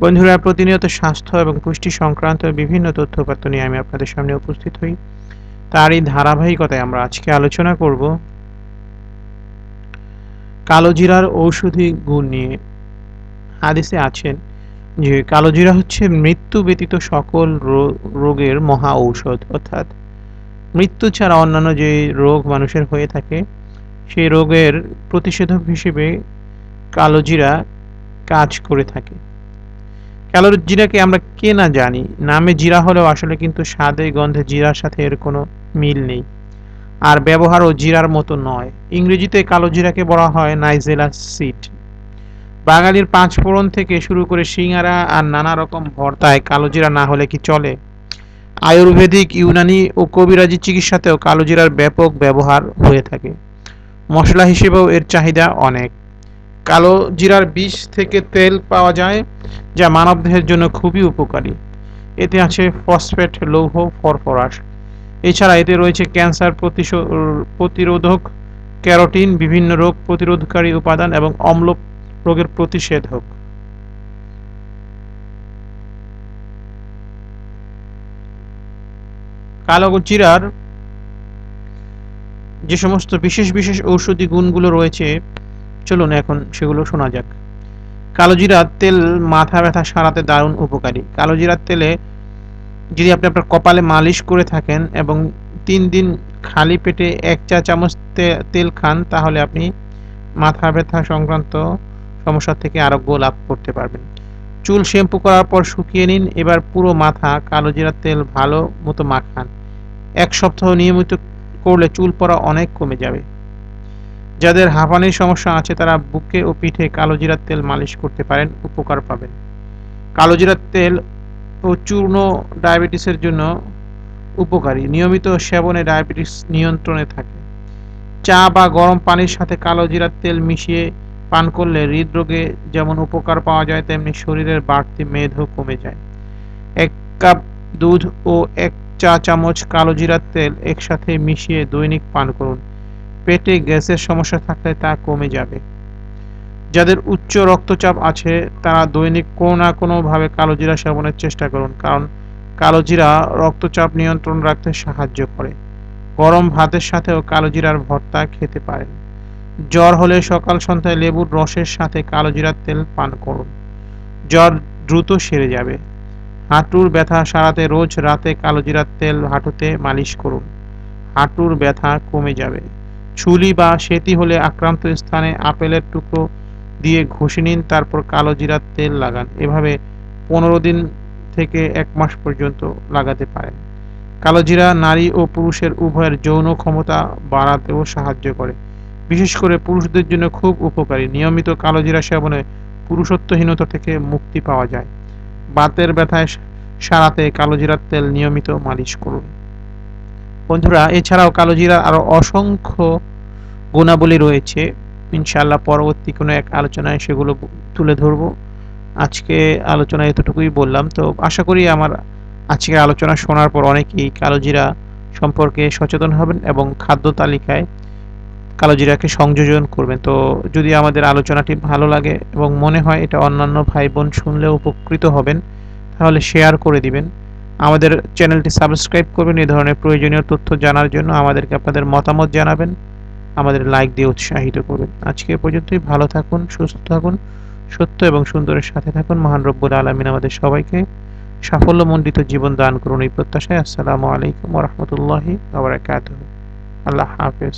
বন্ধুরা, প্রতিনিয়ত স্বাস্থ্য এবং পুষ্টি সংক্রান্ত বিভিন্ন তথ্যপাত্র নিয়ে আমি আপনাদের সামনে উপস্থিত হই। তারই ধারাবাহিকতায় আমরা আজকে আলোচনা করব কালোজিরার ঔষধি গুণ নিয়ে। হাদিসে আছেন যে কালোজিরা হচ্ছে মৃত্যু ব্যতীত সকল রোগের মহা ঔষধ। অর্থাৎ মৃত্যু ছাড়া অন্যান্য যে রোগ মানুষের হয়ে থাকে, সেই রোগের প্রতিষেধক হিসেবে কালোজিরা কাজ করে থাকে। কালো জিরাকে আমরা কে না জানি, নামে জিরা হলেও আসলে কিন্তু স্বাদে, গন্ধে জিরার সাথে এর কোনো মিল নেই। আর ব্যবহারও জিরার মতো নয়। ইংরেজিতে কালো জিরাকে বলা হয় নাইজেলা সিড। বাঙালির পাঁচ ফোড়ন থেকে শুরু করে সিঙ্গারা আর নানা রকম ভর্তায় কালো জিরা না হলে কি চলে? আয়ুর্বেদিক, ইউনানি ও কবিরাজি চিকিৎসাতেও কালো জিরার ব্যাপক ব্যবহার হয়ে থাকে। মশলা হিসেবেও এর চাহিদা অনেক। কালো জিরার বিষ থেকে তেল পাওয়া যায়, যা মানবদেহের জন্য খুবই উপকারী। এতে আছে ফসফেট, লৌহ ফরফরাস এছাড়া এতে রয়েছে ক্যান্সার প্রতিরোধক ক্যারোটিন, বিভিন্ন রোগ প্রতিরোধকারী উপাদান এবং অম্ল রোগের প্রতিষেধক। কালো জিরার যে সমস্ত বিশেষ বিশেষ ঔষধি গুণগুলো রয়েছে চলুন এখন সেগুলো শোনা যাক। কালোজিরার তেল মাথা ব্যথা সারাতে দারুণ উপকারী। কালোজিরার তেলে যদি আপনি আপনার কপালে মালিশ করে থাকেন এবং তিন দিন খালি পেটে এক চা চামচ তেল খান, তাহলে আপনি মাথা ব্যথা সংক্রান্ত সমস্যা থেকে আরোগ্য লাভ করতে পারবেন। চুল শ্যাম্পু করার পর শুকিয়ে নিন, এবার পুরো মাথা কালোজিরার তেল ভালো মতো মাখান। এক সপ্তাহ নিয়মিত করলে চুল পড়া অনেক কমে যাবে। যাদের হাঁপানির সমস্যা আছে, তারা বুকে ও পিঠে কালো জিরার তেল মালিশ করতে পারেন, উপকার পাবেন। কালো জিরার তেল ও চূর্ণ ডায়াবেটিসের জন্য উপকারী। নিয়মিত সেবনে ডায়াবেটিস নিয়ন্ত্রণে থাকে। চা বা গরম পানির সাথে কালো জিরার তেল মিশিয়ে পান করলে হৃদরোগে যেমন উপকার পাওয়া যায়, তেমনি শরীরের বাড়তি মেদও কমে যায়। এক কাপ দুধ ও এক চা চামচ কালো জিরার তেল একসাথে মিশিয়ে দৈনিক পান করুন। পেটে গ্যাসের সমস্যা থাকলে তা কমে যাবে। যাদের উচ্চ রক্তচাপ আছে, তারা দৈনিক কোনো না কোনোভাবে কালোজিরা সেবনের চেষ্টা করুন, কারণ কালোজিরা রক্তচাপ নিয়ন্ত্রণ রাখতে সাহায্য করে। গরম ভাতের সাথেও কালোজিরার ভর্তা খেতে পারেন। জ্বর হলে সকাল সন্ধ্যায় লেবুর রসের সাথে কালোজিরার তেল পান করুন। জ্বর দ্রুত সেরে যাবে। হাঁটুর ব্যথা সারাতে রোজ রাতে কালোজিরার তেল হাঁটুতে মালিশ করুন। হাঁটুর ব্যথা কমে যাবে। ছুলি বা সেতি হলে আক্রান্ত স্থানে আপেলের টুকরো দিয়ে ঘষে নিন, তারপর কালো জিরার তেল লাগান। এভাবে পনেরো দিন থেকে এক মাস পর্যন্ত লাগাতে পারেন। কালো জিরা নারী ও পুরুষের উভয়ের যৌন ক্ষমতা বাড়াতেও সাহায্য করে। বিশেষ করে পুরুষদের জন্য খুব উপকারী। নিয়মিত কালো জিরা সেবনে পুরুষত্বহীনতা থেকে মুক্তি পাওয়া যায়। বাতের ব্যথায় সারাতে কালো জিরার তেল নিয়মিত মালিশ করুন। বন্ধুরা, এছাড়াও কালো জিরার আরও অসংখ্য গুণাবলী রয়েছে। ইনশাল্লাহ পরবর্তী কোনো এক আলোচনায় সেগুলো তুলে ধরব। আজকে আলোচনা এতটুকুই বললাম। তো আশা করি আমার আজকের আলোচনা শোনার পর অনেকেই কালোজিরা সম্পর্কে সচেতন হবেন এবং খাদ্য তালিকায় কালোজিরাকে সংযোজন করবেন। তো যদি আমাদের আলোচনাটি ভালো লাগে এবং মনে হয় এটা অন্যান্য ভাই বোন শুনলে উপকৃত হবেন, তাহলে শেয়ার করে দিবেন। আমাদের চ্যানেলটি সাবস্ক্রাইব করবেন, এই ধরনের প্রয়োজনীয় তথ্য জানার জন্য আমাদেরকে আপনাদের মতামত জানাবেন, আমাদের লাইক দিয়ে উৎসাহিত করবেন। আজকে পর্যন্তই, ভালো থাকুন, সুস্থ থাকুন, সত্য এবং সুন্দরের সাথে থাকুন। মহান রব্বুল আলমিন আমাদের সবাইকে সাফল্যমণ্ডিত জীবন দান করুন এই প্রত্যাশায়। আসসালামু আলাইকুম রহমতুল্লাহি আল্লাহ হাফেজ।